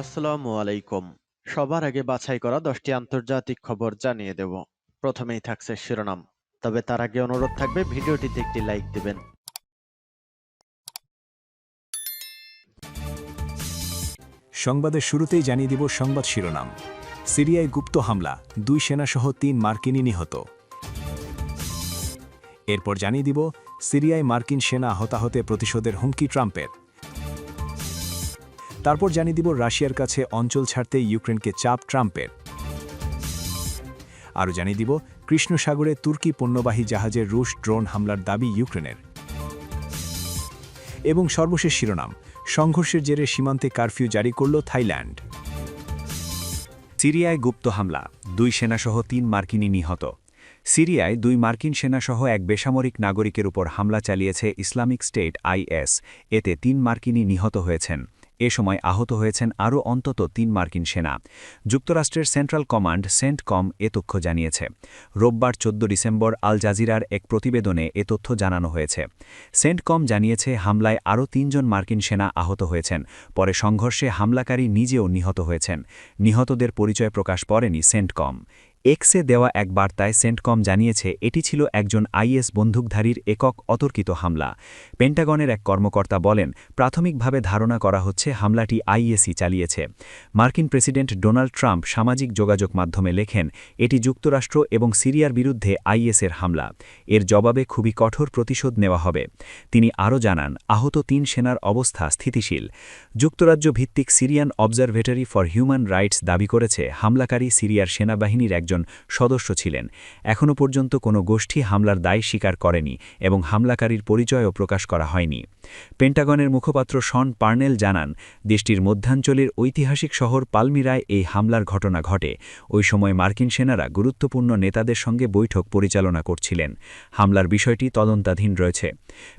আসসালামু আলাইকুম। সবার আগে বাছাই করা দশটি আন্তর্জাতিক খবর জানিয়ে দেব। প্রথমেই থাকছে শিরোনাম। তবে তার আগে অনুরোধ থাকবে, ভিডিওটিতে একটি লাইক দিবেন। সংবাদের শুরুতেই জানিয়ে দিব সংবাদ শিরোনাম। সিরিয়ায় গুপ্ত হামলা, দুই সেনাসহ তিন মার্কিনী নিহত। এরপর জানিয়ে দিব, সিরিয়ায় মার্কিন সেনা হতাহতে প্রতিশোধের হুমকি ট্রাম্পের। তারপর জানিয়ে দিব রাশিয়ার কাছে অঞ্চল ছাড়তে ইউক্রেনকে চাপ ট্রাম্পের। আরও জানিয়ে দিব কৃষ্ণ সাগরে তুর্কি পণ্যবাহী জাহাজের রুশ ড্রোন হামলার দাবি ইউক্রেনের। এবং সর্বশেষ শিরোনাম, সংঘর্ষের জেরে সীমান্তে কারফিউ জারি করল থাইল্যান্ড। সিরিয়ায় গুপ্ত হামলা, দুই সেনাসহ তিন মার্কিনী নিহত। সিরিয়ায় দুই মার্কিন সেনাসহ এক বেসামরিক নাগরিকের উপর হামলা চালিয়েছে ইসলামিক স্টেট আইএস, এতে তিন মার্কিনী নিহত হয়েছেন। এ সময় আহত হয়েছেন আরও অন্তত তিন মার্কিন সেনা। যুক্তরাষ্ট্রের সেন্ট্রাল কমান্ড সেন্টকম এ তথ্য জানিয়েছে। রোববার চোদ্দ ডিসেম্বর আল জাজিরার এক প্রতিবেদনে এ তথ্য জানানো হয়েছে। সেন্টকম জানিয়েছে, হামলায় আরও তিনজন মার্কিন সেনা আহত হয়েছেন। পরে সংঘর্ষে হামলাকারী নিজেও নিহত হয়েছেন। নিহতদের পরিচয় প্রকাশ করেনি সেন্টকম এক্সে দেওয়া এক বার্তায় সেন্টকম জানিয়েছে, এটি ছিল একজন আইএস বন্দুকধারীর একক অতর্কিত হামলা। পেন্টাগনের এক কর্মকর্তা বলেন, প্রাথমিকভাবে ধারণা করা হচ্ছে হামলাটি আইএসই চালিয়েছে। মার্কিন প্রেসিডেন্ট ডোনাল্ড ট্রাম্প সামাজিক যোগাযোগ মাধ্যমে লেখেন, এটি যুক্তরাষ্ট্র এবং সিরিয়ার বিরুদ্ধে আইএসের হামলা। এর জবাবে খুবই কঠোর প্রতিশোধ নেওয়া হবে। তিনি আরও জানান, আহত তিন সেনার অবস্থা স্থিতিশীল। যুক্তরাজ্য ভিত্তিক Syrian observatory for human rights দাবি করেছে, হামলাকারী সিরিয়ার সেনাবাহিনীর একজন সদস্য ছিলেন। এখনও পর্যন্ত কোনো গোষ্ঠী হামলার দায় স্বীকার করেনি এবং হামলাকারীর পরিচয়ও প্রকাশ করা হয়নি। পেন্টাগনের মুখপাত্র শন পার্নেল জানান, দেশটির মধ্যাঞ্চলের ঐতিহাসিক শহর পালমিরায় এই হামলার ঘটনা ঘটে। ওই সময় মার্কিন সেনারা গুরুত্বপূর্ণ নেতাদের সঙ্গে বৈঠক পরিচালনা করছিলেন। হামলার বিষয়টি তদন্তাধীন রয়েছে।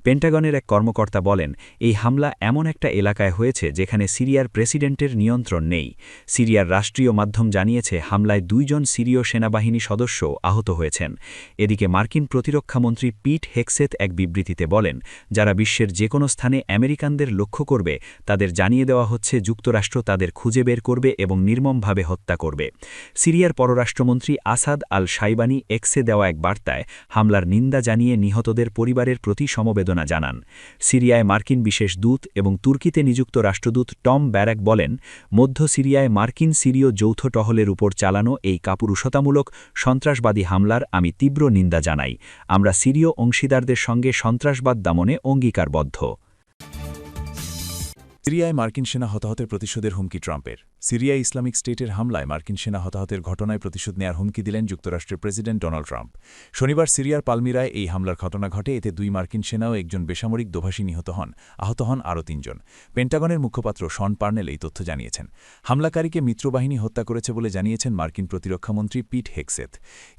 পেন্টাগনের এক কর্মকর্তা বলেন, এই হামলা এমন একটা এলাকায় হয়েছে যেখানে সিরিয়ার প্রেসিডেন্টের নিয়ন্ত্রণ নেই। সিরিয়ার রাষ্ট্রীয় মাধ্যম জানিয়েছে, হামলায় দুইজন সিরীয় সেনাবাহিনী সদস্য আহত হয়েছেন। এদিকে মার্কিন প্রতিরক্ষামন্ত্রী পিট হেক্সেথ এক বিবৃতিতে বলেন, যারা বিশ্বের যে কোনো স্থানে আমেরিকানদের লক্ষ্য করবে, তাদের জানিয়ে দেওয়া হচ্ছে যুক্তরাষ্ট্র তাদের খুঁজে বের করবে এবং নির্মমভাবে হত্যা করবে। সিরিয়ার পররাষ্ট্রমন্ত্রী আসাদ আল সাইবানি এক্সে দেওয়া এক বার্তায় হামলার নিন্দা জানিয়ে নিহতদের পরিবারের প্রতি সমবেদনা জানান। সিরিয়ায় মার্কিন বিশেষ দূত এবং তুর্কিতে নিযুক্ত রাষ্ট্রদূত টম ব্যারাক বলেন, মধ্য সিরিয়ায় মার্কিন সিরীয় যৌথ টহলের উপর চালানো এই কাপুরুষতামূলক সন্ত্রাসবাদী হামলার আমি তীব্র নিন্দা জানাই। আমরা সিরীয় অংশীদারদের সঙ্গে সন্ত্রাসবাদ দমনে অঙ্গীকারবদ্ধ। সিরিয়ায় মার্কিন সেনা হতাহতের প্রতিশোধের হুমকি ট্রাম্পের। সিরিয়া ইসলামিক স্টেটের হামলায় মার্কিন সেনা হতাহতের ঘটনায় প্রতিশোধ নেয়ার হুমকি দিলেন যুক্তরাষ্ট্রের প্রেসিডেন্ট ডোনাল্ড ট্রাম্প। শনিবার সিরিয়ার পালমিরায় এই হামলার ঘটনা ঘটে, এতে দুই মার্কিন সেনা ও একজন বেসামরিক দোভাষী নিহত হন, আহত হন আরও তিনজন। পেন্টাগনের মুখপাত্র শন পার্নেল এই তথ্য জানিয়েছেন। হামলাকারীকে মিত্রবাহিনী হত্যা করেছে বলে জানিয়েছেন মার্কিন প্রতিরক্ষামন্ত্রী পিট হেক্সেথ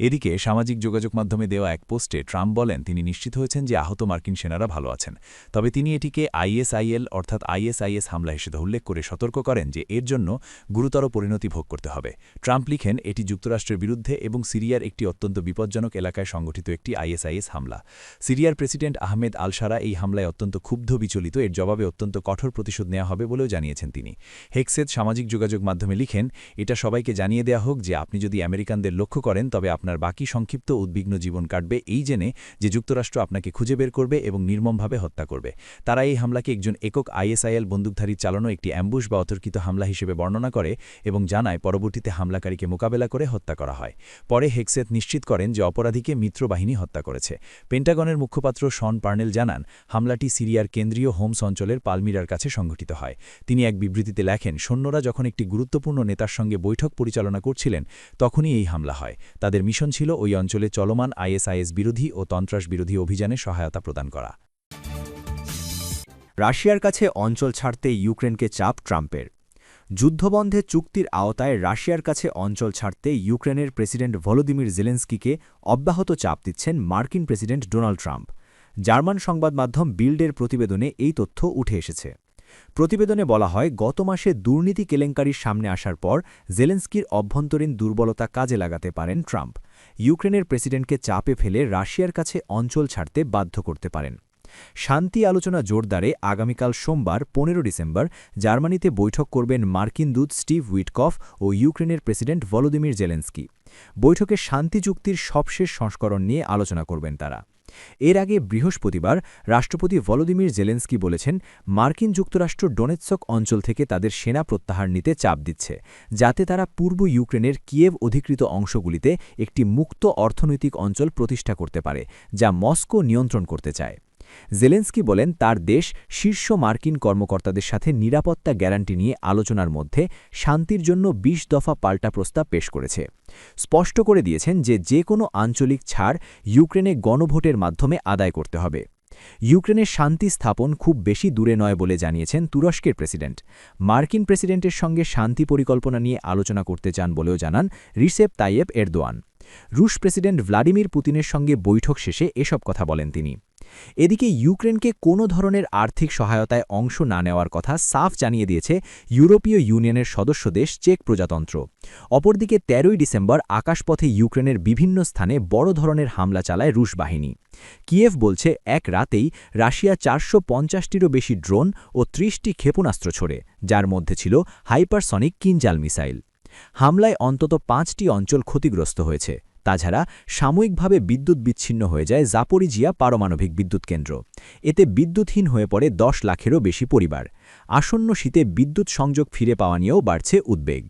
এদিকে সামাজিক যোগাযোগ মাধ্যমে দেওয়া এক পোস্টে ট্রাম্প বলেন, তিনি নিশ্চিত হয়েছেন যে আহত মার্কিন সেনারা ভালো আছেন। তবে তিনি এটিকে আইএসআইএল অর্থাৎ আইএসআইএস হামলা হিসেবে উল্লেখ করে সতর্ক করেন যে এর জন্য গুরুতর পরিণতি ভোগ করতে হবে। ট্রাম্প লিখেন, এটি যুক্তরাষ্ট্রের বিরুদ্ধে এবং সিরিয়ার একটি অত্যন্ত বিপজ্জনক এলাকায় সংগঠিত একটি আইএসআইএস হামলা। সিরিয়ার প্রেসিডেন্ট আহমেদ আল সারা এই হামলায় অত্যন্ত ক্ষুব্ধ বিচলিত। এর জবাবে অত্যন্ত কঠোর প্রতিশোধ নেওয়া হবে বলেও জানিয়েছেন তিনি। হেক্সেদ সামাজিক যোগাযোগ মাধ্যমে লিখেন, এটা সবাইকে জানিয়ে দেওয়া হোক যে আপনি যদি আমেরিকানদের লক্ষ্য করেন, তবে আপনার বাকি সংক্ষিপ্ত উদ্বিগ্ন জীবন কাটবে এই জেনে যে যুক্তরাষ্ট্র আপনাকে খুঁজে বের করবে এবং নির্মমভাবে হত্যা করবে। তারা এই হামলাকে একজন একক আইএসআইএল বন্দুকধারী চালানো একটি অ্যাম্বুশ বা অতর্কিত হামলা হিসেবে বর্ণনা করে এবং জানায় পরবর্তীতে হামলাকারীকে মোকাবেলা করে হত্যা করা হয়। পরে হেক্সেত নিশ্চিত করেন যে অপরাধীকে মিত্রবাহিনী হত্যা করেছে। পেন্টাগনের মুখপাত্র শন পার্নেল জানান, হামলাটি সিরিয়ার কেন্দ্রীয় হোমস অঞ্চলের পালমিরার কাছে সংঘটিত হয়। তিনি এক বিবৃতিতে লেখেন, সৈন্যরা যখন একটি গুরুত্বপূর্ণ নেতার সঙ্গে বৈঠক পরিচালনা করছিলেন, তখনই এই হামলা হয়। তাদের মিশন ছিল ওই অঞ্চলে চলমান আইএসআইএস বিরোধী ও তন্ত্রাস বিরোধী অভিযানে সহায়তা প্রদান করা। রাশিয়ার কাছে অঞ্চল ছাড়তে ইউক্রেনকে চাপ ট্রাম্পের। যুদ্ধবন্ধে চুক্তির আওতায় রাশিয়ার কাছে অঞ্চল ছাড়তে ইউক্রেনের প্রেসিডেন্ট ভলোদিমির জেলেন্সকিকে অব্যাহত চাপ দিচ্ছেন মার্কিন প্রেসিডেন্ট ডোনাল্ড ট্রাম্প। জার্মান সংবাদ মাধ্যম বিল্ডের প্রতিবেদনে এই তথ্য উঠে এসেছে। প্রতিবেদনে বলা হয়, গত মাসে দুর্নীতি কেলেঙ্কারির সামনে আসার পর জেলেন্সকির অভ্যন্তরীণ দুর্বলতা কাজে লাগাতে পারেন ট্রাম্প। ইউক্রেনের প্রেসিডেন্টকে চাপে ফেলে রাশিয়ার কাছে অঞ্চল ছাড়তে বাধ্য করতে পারেন। শান্তি আলোচনা জোরদারে আগামীকাল সোমবার, পনেরো ডিসেম্বর, জার্মানিতে বৈঠক করবেন মার্কিন দূত স্টিভ উইটকফ ও ইউক্রেনের প্রেসিডেন্ট ভলোদিমির জেলেন্সকি। বৈঠকে শান্তি চুক্তির সবশেষ সংস্করণ নিয়ে আলোচনা করবেন তারা। এর আগে বৃহস্পতিবার রাষ্ট্রপতি ভলোদিমির জেলেন্সকি বলেছেন, মার্কিন যুক্তরাষ্ট্র ডোনেৎসক অঞ্চল থেকে তাদের সেনা প্রত্যাহার নিতে চাপ দিচ্ছে, যাতে তারা পূর্ব ইউক্রেনের কিয়েভ অধিকৃত অংশগুলিতে একটি মুক্ত অর্থনৈতিক অঞ্চল প্রতিষ্ঠা করতে পারে, যা মস্কো নিয়ন্ত্রণ করতে চায়। জেলেন্সকি বলেন তার দেশ শীর্ষ মার্কিন কর্মকর্তাদের সাথে নিরাপত্তা গ্যারান্টি নিয়ে আলোচনার মধ্যে শান্তির জন্য ২০ দফা পাল্টা প্রস্তাব পেশ করেছে। স্পষ্ট করে দিয়েছেন যে যে কোনো আঞ্চলিক ছাড় ইউক্রেনে গণভোটের মাধ্যমে আদায় করতে হবে। ইউক্রেনের শান্তি স্থাপন খুব বেশি দূরে নয় বলে জানিয়েছেন তুরস্কের প্রেসিডেন্ট। মার্কিন প্রেসিডেন্টের সঙ্গে শান্তি পরিকল্পনা নিয়ে আলোচনা করতে চান বলেও জানান রিসেপ তাইয়েব এরদোয়ান। রুশ প্রেসিডেন্ট ভ্লাদিমির পুতিনের সঙ্গে বৈঠক শেষে এসব কথা বলেন তিনি। এদিকে ইউক্রেনকে কোনো ধরনের আর্থিক সহায়তায় অংশ না নেওয়ার কথা সাফ জানিয়ে দিয়েছে ইউরোপীয় ইউনিয়নের সদস্য দেশ চেক প্রজাতন্ত্র। অপরদিকে তেরোই ডিসেম্বর আকাশপথে ইউক্রেনের বিভিন্ন স্থানে বড় ধরনের হামলা চালায় রুশ বাহিনী। কিয়েভ বলছে, এক রাতেই রাশিয়া চারশো পঞ্চাশটিরও বেশি ড্রোন ও ত্রিশটি ক্ষেপণাস্ত্র ছোড়ে, যার মধ্যে ছিল হাইপারসনিক কিনজাল মিসাইল। হামলায় অন্তত পাঁচটি অঞ্চল ক্ষতিগ্রস্ত হয়েছে। তাছাড়া সাময়িকভাবে বিদ্যুৎ বিচ্ছিন্ন হয়ে যায় জাপরিজিয়া পারমাণবিক বিদ্যুৎ কেন্দ্র। এতে বিদ্যুৎহীন হয়ে পড়ে দশ লাখেরও বেশি পরিবার। আসন্ন শীতে বিদ্যুৎ সংযোগ ফিরে পাওয়া নিয়েও বাড়ছে উদ্বেগ।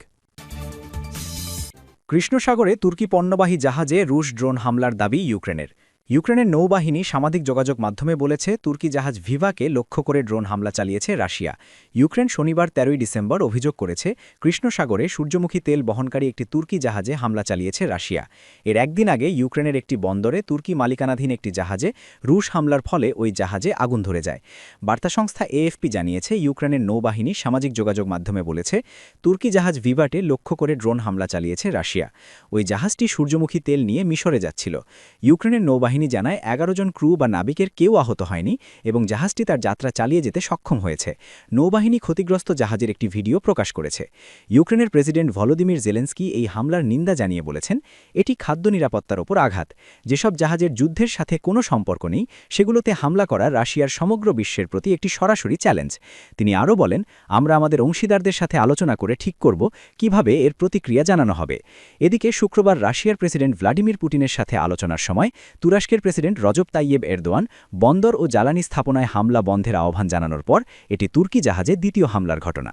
কৃষ্ণসাগরে তুর্কি পণ্যবাহী জাহাজে রুশ ড্রোন হামলার দাবি ইউক্রেনের। ইউক্রেনের নৌবাহিনী সামাজিক যোগাযোগ মাধ্যমে বলেছে, তুর্কি জাহাজ ভিভাকে লক্ষ্য করে ড্রোন হামলা চালিয়েছে রাশিয়া। ইউক্রেন শনিবার তেরোই ডিসেম্বর অভিযোগ করেছে, কৃষ্ণসাগরে সূর্যমুখী তেল বহনকারী একটি তুর্কি জাহাজে হামলা চালিয়েছে রাশিয়া। এর একদিন আগে ইউক্রেনের একটি বন্দরে তুর্কি মালিকানাধীন একটি জাহাজে রুশ হামলার ফলে ওই জাহাজে আগুন ধরে যায়। বার্তা সংস্থা এএফপি জানিয়েছে, ইউক্রেনের নৌবাহিনী সামাজিক যোগাযোগ মাধ্যমে বলেছে, তুর্কি জাহাজ ভিভাটে লক্ষ্য করে ড্রোন হামলা চালিয়েছে রাশিয়া। ওই জাহাজটি সূর্যমুখী তেল নিয়ে মিশরে যাচ্ছিল। ইউক্রেনের নৌবাহিনী বাহিনী জানায় এগারো জন ক্রু বা নাবিকের কেউ আহত হয়নি এবং জাহাজটি তার যাত্রা চালিয়ে যেতে সক্ষম হয়েছে। নৌবাহিনী ক্ষতিগ্রস্ত জাহাজের একটি ভিডিও প্রকাশ করেছে। ইউক্রেনের প্রেসিডেন্ট ভলোদিমির জেলেন্সকি এই হামলার নিন্দা জানিয়ে বলেছেন, এটি খাদ্য নিরাপত্তার ওপর আঘাত। যেসব জাহাজের যুদ্ধের সাথে কোনো সম্পর্ক নেই, সেগুলোতে হামলা করা রাশিয়ার সমগ্র বিশ্বের প্রতি একটি সরাসরি চ্যালেঞ্জ। তিনি আরও বলেন, আমরা আমাদের অংশীদারদের সাথে আলোচনা করে ঠিক করব কীভাবে এর প্রতিক্রিয়া জানানো হবে। এদিকে শুক্রবার রাশিয়ার প্রেসিডেন্ট ভ্লাদিমির পুটিনের সাথে আলোচনার সময় তুরস্ক তুরস্কের প্রেসিডেন্ট রজব তাইয়েব এরদোয়ান বন্দর ও জ্বালানি স্থাপনায় হামলা বন্ধের আহ্বান জানানোর পর এটি তুর্কি জাহাজে দ্বিতীয় হামলার ঘটনা।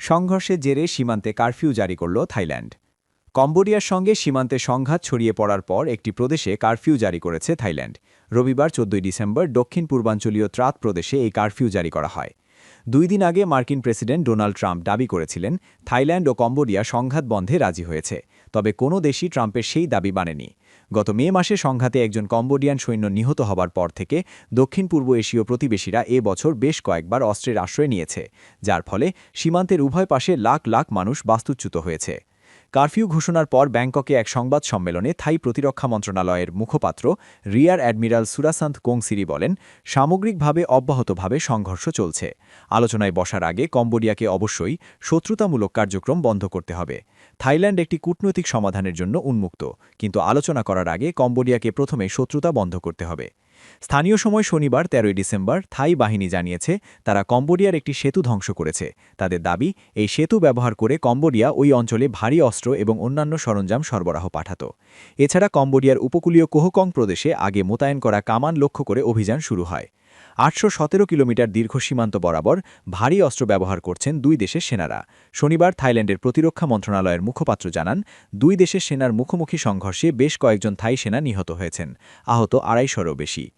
সংঘর্ষের জেরে সীমান্তে কারফিউ জারি করল থাইল্যান্ড। কম্বোডিয়ার সঙ্গে সীমান্তে সংঘাত ছড়িয়ে পড়ার পর একটি প্রদেশে কারফিউ জারি করেছে থাইল্যান্ড। রবিবার চোদ্দই ডিসেম্বর দক্ষিণ পূর্বাঞ্চলীয় ত্রাত প্রদেশে এই কারফিউ জারি করা হয়। দুই দিন আগে মার্কিন প্রেসিডেন্ট ডোনাল্ড ট্রাম্প দাবি করেছিলেন, থাইল্যান্ড ও কম্বোডিয়া সংঘাত বন্ধে রাজি হয়েছে। তবে কোনো দেশই ট্রাম্পের সেই দাবি মানেনি। গত মে মাসে সংঘাতে একজন কম্বোডিয়ান সৈন্য নিহত হবার পর থেকে দক্ষিণ পূর্ব এশীয় প্রতিবেশীরা এ বছর বেশ কয়েকবার অস্ত্রের আশ্রয় নিয়েছে, যার ফলে সীমান্তের উভয় পাশে লাখ লাখ মানুষ বাস্তুচ্যুত হয়েছে। কারফিউ ঘোষণার পর ব্যাংককে এক সংবাদ সম্মেলনে থাই প্রতিরক্ষা মন্ত্রণালয়ের মুখপাত্র, রিয়ার অ্যাডমিরাল সুরাসান্ত কোংসিরি বলেন, সামগ্রিকভাবে অব্যাহতভাবে সংঘর্ষ চলছে। আলোচনায় বসার আগে কম্বোডিয়াকে অবশ্যই শত্রুতামূলক কার্যক্রম বন্ধ করতে হবে। থাইল্যান্ড একটি কূটনৈতিক সমাধানের জন্য উন্মুক্ত, কিন্তু আলোচনা করার আগে কম্বোডিয়াকে প্রথমে শত্রুতা বন্ধ করতে হবে। স্থানীয় সময় শনিবার, তেরোই ডিসেম্বর, থাই বাহিনী জানিয়েছে, তারা কম্বোডিয়ার একটি সেতু ধ্বংস করেছে। তাদের দাবি, এই সেতু ব্যবহার করে কম্বোডিয়া ওই অঞ্চলে ভারী অস্ত্র এবং অন্যান্য সরঞ্জাম সরবরাহ পাঠাত। এছাড়া কম্বোডিয়ার উপকূলীয় কোহকং প্রদেশে আগে মোতায়েন করা কামান লক্ষ্য করে অভিযান শুরু হয়। আটশো সতেরো কিলোমিটার দীর্ঘ সীমান্ত বরাবর ভারী অস্ত্র ব্যবহার করছেন দুই দেশের সেনারা। শনিবার থাইল্যান্ডের প্রতিরক্ষা মন্ত্রণালয়ের মুখপাত্র জানান, দুই দেশের সেনার মুখোমুখি সংঘর্ষে বেশ কয়েকজন থাই সেনা নিহত হয়েছেন। আহত আড়াইশোরও বেশি।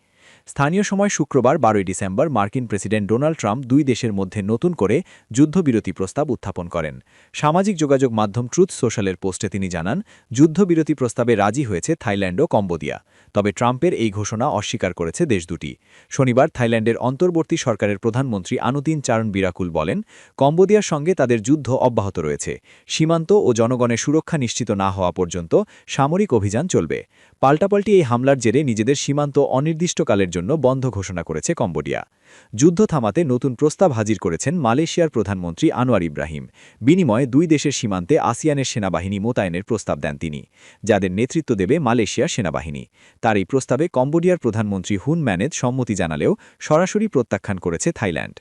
স্থানীয় সময় শুক্রবার বারোই ডিসেম্বর মার্কিন প্রেসিডেন্ট ডোনাল্ড ট্রাম্প দুই দেশের মধ্যে নতুন করে যুদ্ধবিরতি প্রস্তাব উত্থাপন করেন। সামাজিক যোগাযোগ মাধ্যম ট্রুথ সোশ্যালের পোস্টে তিনি জানান, যুদ্ধবিরতি প্রস্তাবে রাজি হয়েছে থাইল্যান্ড ও কম্বোদিয়া তবে ট্রাম্পের এই ঘোষণা অস্বীকার করেছে দেশ দুটি। শনিবার থাইল্যান্ডের অন্তর্বর্তী সরকারের প্রধানমন্ত্রী আনুতিন চারণ বিরাকুল বলেন কম্বোদিয়ার সঙ্গে তাদের যুদ্ধ অব্যাহত রয়েছে। সীমান্ত ও জনগণের সুরক্ষা নিশ্চিত না হওয়া পর্যন্ত সামরিক অভিযান চলবে। পাল্টাপাল্টি এই হামলার জেরে নিজেদের সীমান্ত অনির্দিষ্টকালের জন্য বন্ধ ঘোষণা করেছে কম্বোডিয়া। যুদ্ধ থামাতে নতুন প্রস্তাব হাজির করেছেন মালয়েশিয়ার প্রধানমন্ত্রী আনোয়ার ইব্রাহিম। বিনিময়ে দুই দেশের সীমান্তে আসিয়ানের সেনাবাহিনী মোতায়েনের প্রস্তাব দেন তিনি, যাদের নেতৃত্ব দেবে মালয়েশিয়ার সেনাবাহিনী। তার এই প্রস্তাবে কম্বোডিয়ার প্রধানমন্ত্রী হুন ম্যানেদ সম্মতি জানালেও সরাসরি প্রত্যাখ্যান করেছে থাইল্যান্ড।